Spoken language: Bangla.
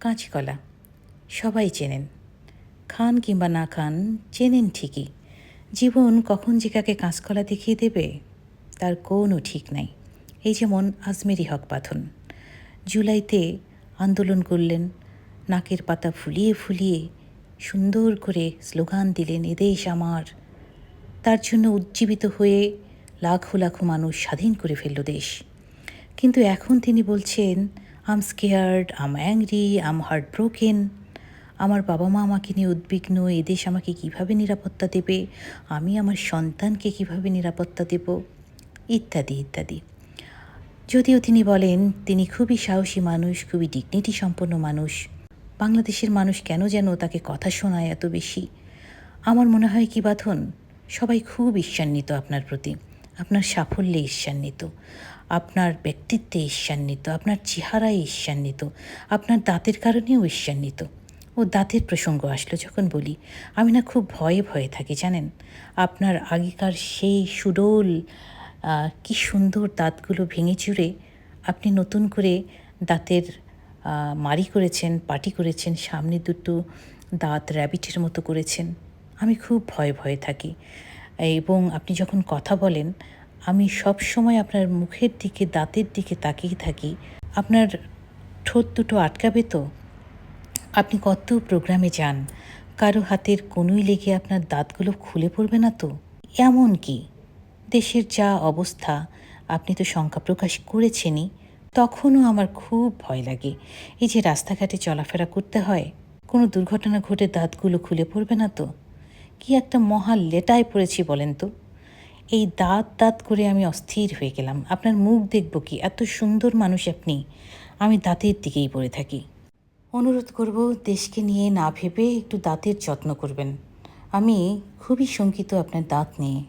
কাঁচকলা, সবাই চেনেন। খান কিংবা না খান, চেনেন ঠিকই। জীবন কখন যে কাকে কাঁচকলা দেখিয়ে দেবে, তার কোনো ঠিক নাই। এই যেমন আজমেরি হক পাথন। জুলাইতে আন্দোলন করলেন, নাকের পাতা ফুলিয়ে ফুলিয়ে সুন্দর করে স্লোগান দিলেন এদেশ আমার। তার জন্য উজ্জীবিত হয়ে লাখো লাখো মানুষ স্বাধীন করে ফেলল দেশ। কিন্তু এখন তিনি বলছেন I'm scared I'm angry I'm heart broken আমার বাবা মা আমাকে নিয়ে উদ্বিগ্ন, এদেশ আমাকে কীভাবে নিরাপত্তা দেবে? আমি আমার সন্তানকে কীভাবে নিরাপত্তা দেব? ইত্যাদি ইত্যাদি। যদিও তিনি বলেন, তিনি খুবই সাহসী মানুষ, খুবই ডিগনিটি সম্পন্ন মানুষ। বাংলাদেশের মানুষ কেন যেন তাকে কথা শোনায় এত বেশি? আমার মনে হয় কি বাঁধন? সবাই খুব ঈর্ষান্বিত আপনার প্রতি। আপনার সাফল্যে ঈর্ষান্বিত, আপনার ব্যক্তিত্বে ঈর্ষান্বিত, আপনার চেহারায় ঈর্ষান্বিত, আপনার দাঁতের কারণেও ঈর্ষান্বিত। ও দাঁতের প্রসঙ্গ আসলো যখন বলি, আমি না খুব ভয়ে ভয়ে থাকি, জানেন? আপনার আগেকার সেই সুডোল কি সুন্দর দাঁতগুলো ভেঙে চুরে আপনি নতুন করে দাঁতের মারি করেছেন, পাটি করেছেন, সামনে দুটো দাঁত র্যাবিটের মতো করেছেন। আমি খুব ভয়ে ভয়ে থাকি। এবং আপনি যখন কথা বলেন, আমি সব সময় আপনার মুখের দিকে, দাঁতের দিকে তাকিয়ে থাকি। আপনার ঠোঁট দুটো আটকাবে তো? আপনি কত প্রোগ্রামে যান? কারও হাতের কনুই লেগে আপনার দাঁতগুলো খুলে পড়বে না তো? এমন কি? দেশের যা অবস্থা, আপনি তো শঙ্কা প্রকাশ করেছেনই। তখনও আমার খুব ভয় লাগে। এই যে রাস্তাঘাটে চলাফেরা করতে হয়, কোনো দুর্ঘটনা ঘটে দাঁতগুলো খুলে পড়বে না তো? কি একটা মহা লেটায় পড়েছি বলেন তো? এই দাঁত দাঁত করে আমি অস্থির হয়ে গেলাম। আপনার মুখ দেখব কি? এত সুন্দর মানুষ আপনি। আমি দাঁতের দিকেই পড়ে থাকি। অনুরোধ করব, দেশকে নিয়ে না ভেবে একটু দাঁতের যত্ন করবেন। আমি খুবই শঙ্কিত আপনার দাঁত নিয়ে।